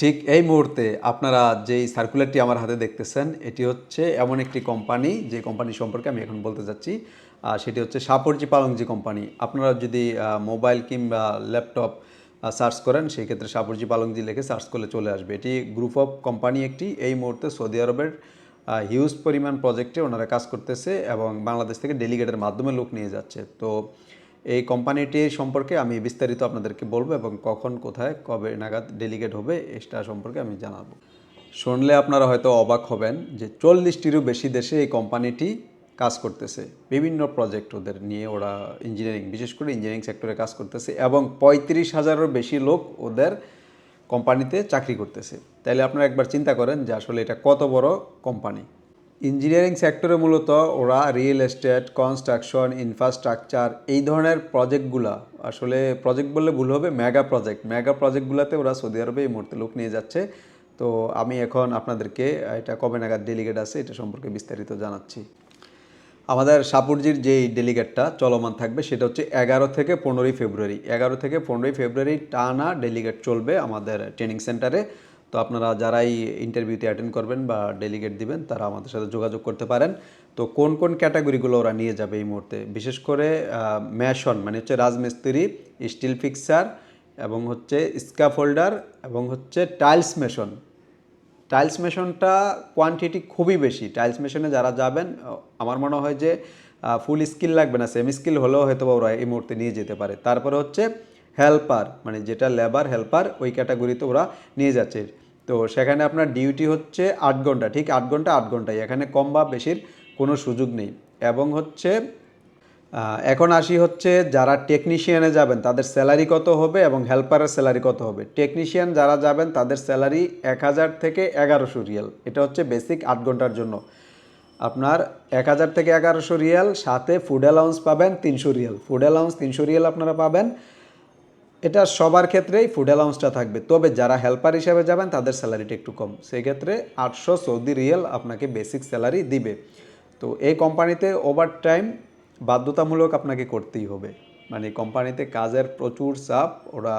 ঠিক এই মুহূর্তে আপনারা যেই সার্কুলারটি আমার হাতে দেখতেছেন এটি হচ্ছে এমন একটি কোম্পানি যে কোম্পানি সম্পর্কে আমি এখন বলতে আহ, সেটি হচ্ছে সাপরজি পালংজি কোম্পানি আপনারা যদি মোবাইল কিংবা ল্যাপটপ সার্চ করেন সেই ক্ষেত্রে সাপরজি পালংজি লিখে সার্চ করলে চলে আসবে। এটি গ্রুপ অফ কোম্পানি একটি এই মুহূর্তে সৌদি আরবের হিউজ পরিমাণ প্রজেক্টে ওনারা কাজ করতেছে এবং বাংলাদেশ থেকে ডেলিগেটের মাধ্যমে লোক নিয়ে যাচ্ছে। তো এই কোম্পানিটি সম্পর্কে আমি বিস্তারিত আপনাদেরকে বলব এবং কখন, কোথায়, কবে নাগাদ ডেলিগেট হবে এটা সম্পর্কে আমি জানাব। শুনলে আপনারা হয়তো অবাক হবেন যে চল্লিশটিরও বেশি দেশে এই কোম্পানিটি কাজ করতেছে। বিভিন্ন প্রজেক্ট ওদের নিয়ে ওরা ইঞ্জিনিয়ারিং বিশেষ করে ইঞ্জিনিয়ারিং সেক্টরে কাজ করতেছে এবং পঁয়ত্রিশ হাজারেরও বেশি লোক ওদের কোম্পানিতে চাকরি করতেছে। তাইলে আপনারা একবার চিন্তা করেন যে আসলে এটা কত বড় কোম্পানি। ইঞ্জিনিয়ারিং সেক্টরে মূলত ওরা রিয়েল এস্টেট কনস্ট্রাকশন ইনফ্রাস্ট্রাকচার এই ধরনের প্রজেক্টগুলা আসলে প্রজেক্ট বললে ভুল হবে মেগা প্রজেক্ট মেগা প্রজেক্টগুলোতে ওরা সৌদি আরবে এই মুহূর্তে লোক নিয়ে যাচ্ছে। তো আমি এখন আপনাদেরকে, এটা কবে নাগাদ ডেলিগেট আছে এটা সম্পর্কে বিস্তারিত জানাচ্ছি। আমাদের সাপুরজির যেই ডেলিগেটটা চলমান থাকবে সেটা হচ্ছে এগারো থেকে পনেরোই ফেব্রুয়ারি। এগারো থেকে পনেরোই ফেব্রুয়ারি টানা ডেলিগেট চলবে আমাদের ট্রেনিং সেন্টারে তো আপনারা যারাই ইন্টারভিউতে অ্যাটেন্ড করবেন বা ডেলিগেট দিবেন, তারা আমাদের সাথে যোগাযোগ করতে পারেন। তো কোন কোন ক্যাটাগরিগুলো ওরা নিয়ে যাবে এই মুহূর্তে? বিশেষ করে ম্যাশন মানে হচ্ছে রাজমিস্ত্রি স্টিল ফিক্সার এবং হচ্ছে স্কাফোল্ডার এবং হচ্ছে টাইলস মেশন। টাইলস মেশনটা কোয়ান্টিটি খুবই বেশি। টাইলস মেশনে যারা যাবেন, আমার মনে হয় যে ফুল স্কিল লাগবে না সেমি স্কিল হলেও হয়তো ওরা এই মুহূর্তে নিয়ে যেতে পারে। তারপরে হচ্ছে হেল্পার মানে যেটা লেবার হেল্পার ওই ক্যাটাগরিতে ওরা নিয়ে যাচ্ছে। তো সেখানে আপনার ডিউটি হচ্ছে আট ঘণ্টা, ঠিক আট ঘণ্টা, আট ঘন্টায়। এখানে কম বা বেশির কোনো সুযোগ নেই। এবং হচ্ছে এখন আসি হচ্ছে যারা টেকনিশিয়ানে যাবেন, তাদের স্যালারি কত হবে এবং হেল্পারের স্যালারি কত হবে? টেকনিশিয়ান যারা যাবেন, তাদের স্যালারি এক হাজার থেকে এগারোশো রিয়াল। এটা হচ্ছে বেসিক আট ঘণ্টার জন্য। আপনার এক হাজার থেকে এগারোশো রিয়াল, সাথে ফুড অ্যালাউন্স পাবেন তিনশো রিয়াল। ফুড অ্যালাউন্স তিনশো রিয়াল আপনারা পাবেন। এটা সবার ক্ষেত্রেই ফুড অ্যালাউন্সটা থাকবে। তবে যারা হেল্পার হিসাবে যাবেন, তাদের স্যালারিটা একটু কম। সেই ক্ষেত্রে আটশো সৌদি রিয়েল আপনাকে বেসিক স্যালারি দিবে। তো এই কোম্পানিতে ওভার টাইম বাধ্যতামূলক আপনাকে করতেই হবে। মানে কোম্পানিতে কাজের প্রচুর চাপ, ওরা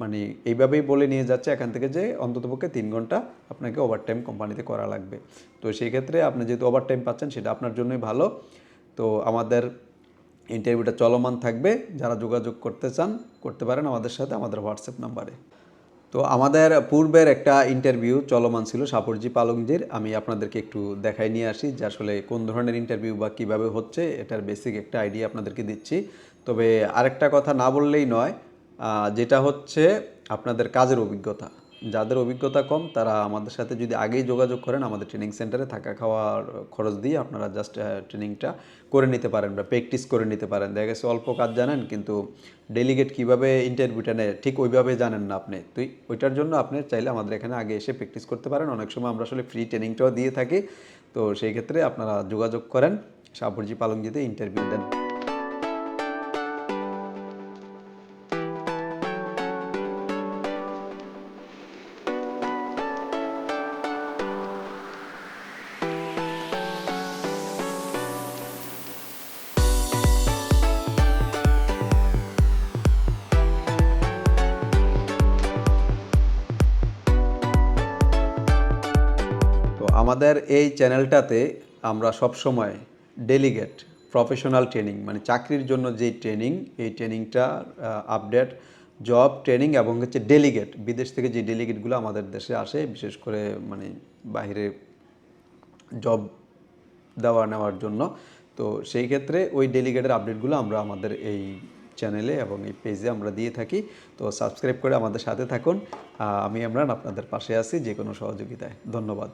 মানে এইভাবেই বলে নিয়ে যাচ্ছে এখান থেকে যে অন্ততপক্ষে তিন ঘণ্টা আপনাকে ওভার টাইম কোম্পানিতে করা লাগবে। তো সেই ক্ষেত্রে আপনি যেহেতু ওভার টাইম পাচ্ছেন, সেটা আপনার জন্যই ভালো। তো আমাদের ইন্টারভিউটা চলমান থাকবে। যারা যোগাযোগ করতে চান, করতে পারেন আমাদের সাথে, আমাদের হোয়াটসঅ্যাপ নাম্বারে। তো আমাদের পূর্বের একটা ইন্টারভিউ চলমান ছিল সাপরজি পালংজির। আমি আপনাদেরকে একটু দেখাই নিয়ে আসি যে আসলে কোন ধরনের ইন্টারভিউ বা কীভাবে হচ্ছে, এটার বেসিক একটা আইডিয়া আপনাদেরকে দিচ্ছি। তবে আরেকটা কথা না বললেই নয় যেটা হচ্ছে আপনাদের কাজের অভিজ্ঞতা। যাদের অভিজ্ঞতা কম, তারা আমাদের সাথে যদি আগেই যোগাযোগ করেন, আমাদের ট্রেনিং সেন্টারে থাকা খাওয়ার খরচ দিয়ে আপনারা জাস্ট ট্রেনিংটা করে নিতে পারেন বা প্র্যাকটিস করে নিতে পারেন। দেখা গেছে অল্প কাজ জানেন, কিন্তু ডেলিগেট কীভাবে ইন্টারভিউটা নেয়, ঠিক ওইভাবে জানেন না আপনি। তুই ওইটার জন্য আপনি চাইলে আমাদের এখানে আগে এসে প্র্যাকটিস করতে পারেন। অনেক সময় আমরা আসলে ফ্রি ট্রেনিংটাও দিয়ে থাকি। তো সেই ক্ষেত্রে আপনারা যোগাযোগ করেন, সাপুরজি পালংজিতে ইন্টারভিউ দেন। আমাদের এই চ্যানেলটাতে আমরা সব সময় ডেলিগেট প্রফেশনাল ট্রেনিং মানে চাকরির জন্য যেই ট্রেনিং এই ট্রেনিংটা আপডেট জব ট্রেনিং এবং হচ্ছে ডেলিগেট বিদেশ থেকে যে ডেলিগেটগুলো আমাদের দেশে আসে, বিশেষ করে মানে বাইরে জব দেওয়া নেওয়ার জন্য, তো সেই ক্ষেত্রে ওই ডেলিগেটের আপডেটগুলো আমরা আমাদের এই চ্যানেলে এবং এই পেজে আমরা দিয়ে থাকি, তো সাবস্ক্রাইব করে আমাদের সাথে থাকুন। আমি ইমরান, আপনাদের পাশে আছি যে কোনো সহযোগিতায়। ধন্যবাদ।